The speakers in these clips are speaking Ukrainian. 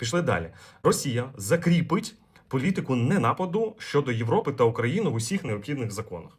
Пішли далі. Росія закріпить політику ненападу щодо Європи та України в усіх необхідних законах.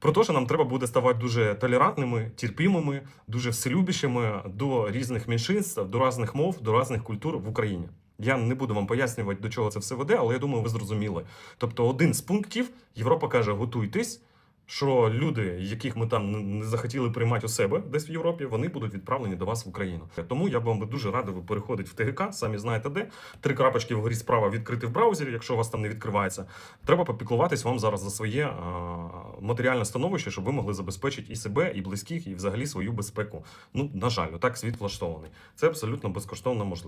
про те, що нам треба буде ставати дуже толерантними, терпімими, дуже вселюбішими до різних меншинств, до різних мов, до різних культур в Україні. Я не буду вам пояснювати, до чого це все веде, але я думаю, ви зрозуміли. Тобто, один з пунктів Європа каже: готуйтесь, що люди, яких ми там не захотіли приймати у себе десь в Європі, вони будуть відправлені до вас в Україну. Тому я б вам дуже радив переходити в ТГК, самі знаєте де. Три крапочки вгорі справа відкрити в браузері, якщо у вас там не відкривається. Треба попіклуватись вам зараз за своє матеріальне становище, щоб ви могли забезпечити і себе, і близьких, і взагалі свою безпеку. Ну, на жаль, так світ влаштований. Це абсолютно безкоштовно можливо.